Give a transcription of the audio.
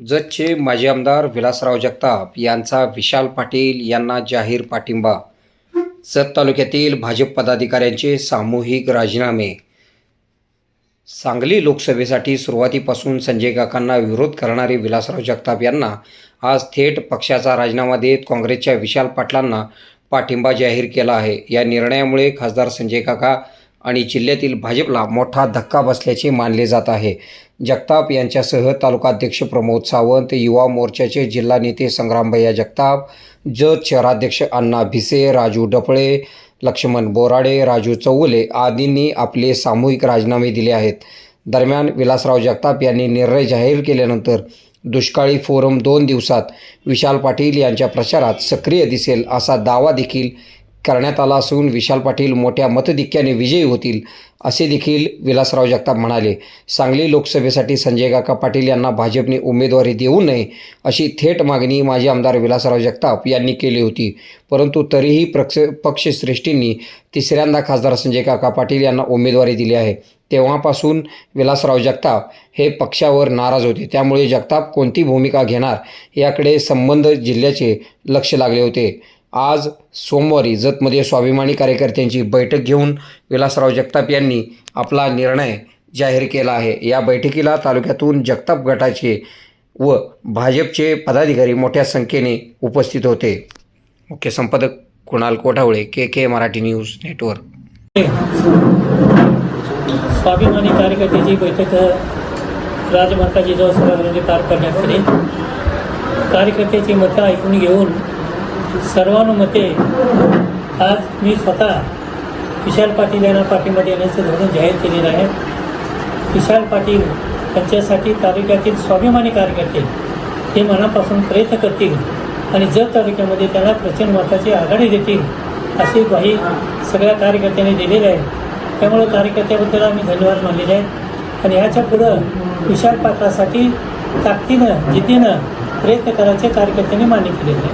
जतचे माजी आमदार विलासराव जगताप यांचा विशाल पाटील यांना जाहीर पाठिंबा. जत तालुक्यातील भाजप पदाधिकाऱ्यांचे सामूहिक राजीनामे. सांगली लोकसभेसाठी सुरुवातीपासून संजय काकांना विरोध करणारे विलासराव जगताप यांना आज थेट पक्षाचा राजीनामा देत काँग्रेसच्या विशाल पाटलांना पाठिंबा जाहीर केला आहे. या निर्णयामुळे खासदार संजय काका आणि जिल्ह्यातील भाजपला मोठा धक्का बसल्याचे मानले जात आहे. जगताप यांच्यासह तालुकाध्यक्ष प्रमोद सावंत युवा मोर्चाचे जिल्हा नेते संग्रामभैया जगताप जत शहराध्यक्ष अण्णा भिसे राजू डपळे लक्ष्मण बोराडे राजू चौगुले आदींनी आपले सामूहिक राजीनामे दिले आहेत. दरम्यान विलासराव जगताप यांनी निर्णय जाहीर केल्यानंतर दुष्काळी फोरम दोन दिवसात विशाल पाटील यांच्या प्रचारात सक्रिय दिसेल असा दावा देखील करण्यात आला असून विशाल पाटील मोठ्या मतधिक्याने विजयी होतील असे देखील विलासराव जगताप म्हणाले. सांगली लोकसभेसाठी संजय काका पाटील यांना भाजपने उमेदवारी देऊ नये अशी थेट मागणी माजी आमदार विलासराव जगताप यांनी केली होती. परंतु तरीही प्रक्ष पक्षश्रेष्ठींनी तिसऱ्यांदा खासदार संजय काका पाटील यांना उमेदवारी दिली आहे. तेव्हापासून विलासराव जगताप हे पक्षावर नाराज होते. त्यामुळे जगताप कोणती भूमिका घेणार याकडे संबंध जिल्ह्याचे लक्ष लागले होते. आज सोमवारी जतमध्ये स्वाभिमानी कार्यकर्त्यांची बैठक घेऊन विलासराव जगताप यांनी आपला निर्णय जाहीर केला आहे. या बैठकीला तालुक्यातून जगताप गटाचे व भाजपचे पदाधिकारी मोठ्या संख्येने उपस्थित होते. मुख्य संपादक Kunal Kothavale K K Marathi news network. स्वाभिमानी कार्यकर्त्याची बैठक राजमाता जिजाऊ सभागृहामध्ये पार करण्यात आली. कार्यकर्त्याची मतं ऐकून घेऊन सर्वानुमते आज मी स्वतः विशाल पाटील यांना पाठिंबा देण्याचं धोरण जाहीर केलेलं आहे. विशाल पाटील यांच्यासाठी तालुक्यातील स्वाभिमानी कार्यकर्ते हे मनापासून प्रयत्न करतील आणि जर तालुक्यामध्ये त्यांना प्रचंड मताची आघाडी देतील अशी ग्वाही सगळ्या कार्यकर्त्यांनी दिलेली आहे. त्यामुळे कार्यकर्त्याबद्दल आम्ही धन्यवाद मानलेले आहेत. आणि ह्याच्या पुढं विशाल पाटलासाठी ताकदीनं जिद्दीनं प्रयत्न करायचे कार्यकर्त्यांनी मान्य केलेले आहे.